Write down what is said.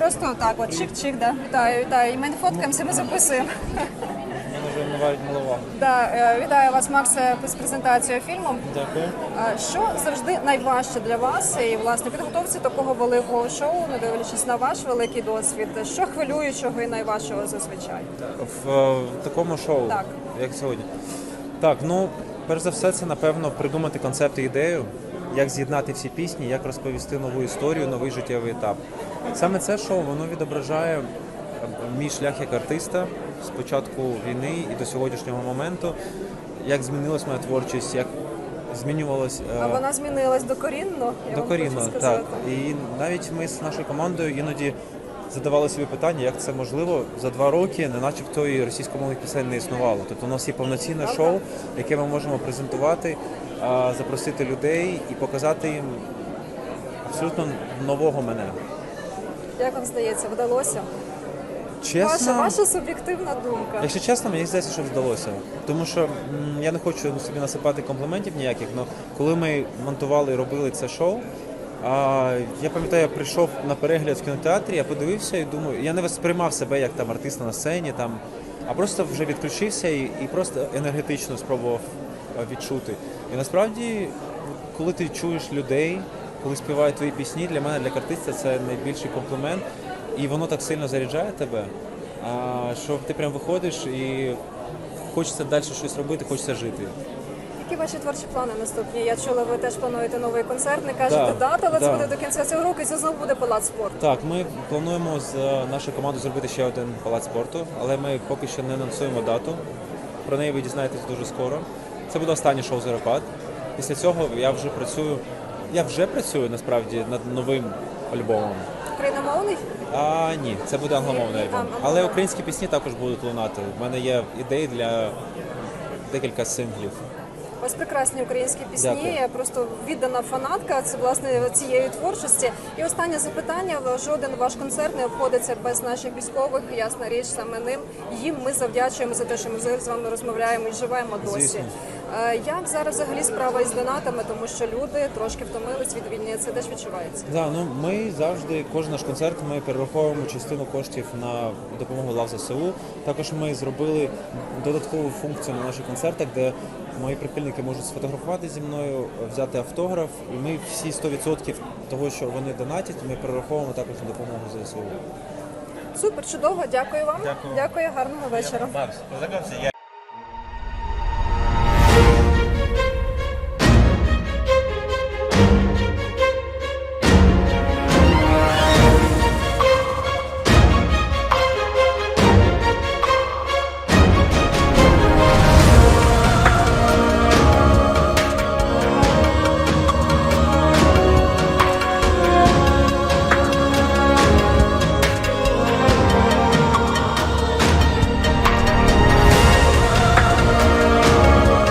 Просто так, от чик-чик, да. Вітаю, вітаю. І ми не фоткаємося, ми записуємо. Мене вже вмивають голова. Да, е, вітаю вас, Максе, з презентацією фільму. Дякую. Що завжди найважче для вас і власне підготовці такого великого шоу, не дивлячись на ваш великий досвід? Що хвилюючого і найважчого зазвичай? В, е, в такому шоу, Так. як сьогодні. Так, ну перш за все, це напевно придумати концепт і ідею, як з'єднати всі пісні, як розповісти нову історію, новий життєвий етап. Саме це шоу воно відображає е, мій шлях як артиста з початку війни і до сьогоднішнього моменту, як змінилась моя творчість, як змінювалась. е, А вона змінилась докорінно. я вам Докорінно, хочу так. І навіть ми з нашою командою іноді задавали собі питання, як це можливо за два роки, не начебто і російськомовних пісень не існувало. Тобто у нас є повноцінне шоу, яке ми можемо презентувати, запросити людей і показати їм абсолютно нового мене. Як вам здається, вдалося? Чесно, Ваша, ваша суб'єктивна думка. Якщо чесно, мені здається, що вдалося. Тому що я не хочу собі насипати компліментів ніяких, але коли ми монтували і робили це шоу, а, я пам'ятаю, я прийшов на перегляд в кінотеатрі, я подивився і думаю, я не сприймав себе як там артиста на сцені, там, а просто вже відключився і, і просто енергетично спробував відчути. І насправді, коли ти чуєш людей, коли співають твої пісні, для мене, для артиста, це найбільший комплімент. І воно так сильно заряджає тебе, що ти прям виходиш і хочеться далі щось робити, хочеться жити. Які ваші творчі плани наступні? Я чула, ви теж плануєте новий концерт, не кажете Да, дату, але це буде до кінця цього року, і це знову буде палац спорту. Так, ми плануємо з е, нашою командою зробити ще один палац спорту, але ми поки що не анонсуємо дату. Про неї ви дізнаєтесь дуже скоро. Це буде останнє шоу Зарепад. Після цього я вже працюю. Я вже працюю насправді над новим альбомом. Україномовний? А ні, це буде англомовний альбом. Але українські пісні також будуть лунати. У мене є ідеї для декілька синглів. Ось прекрасні українські пісні. Дякую. Я просто віддана фанатка це власне цієї творчості. І останнє запитання: жоден ваш концерт не обходиться без наших військових. Ясна річ, саме ним їм ми завдячуємо за те, що ми з вами розмовляємо і живемо досі. Звісно. Е, Як зараз взагалі справа із донатами, тому що люди трошки втомились від війни. Це теж відчувається. Да, ну ми завжди кожен наш концерт ми перераховуємо частину коштів на допомогу лав ЗСУ. Також ми зробили додаткову функцію на наших концертах, де мої прихильники можуть сфотографувати зі мною, взяти автограф, і ми всі 100% того, що вони донатять, ми перераховуємо також на допомогу ЗСУ. Супер, чудово, дякую вам. Дякую. Дякую, гарного вечора. Макс, познакомься, я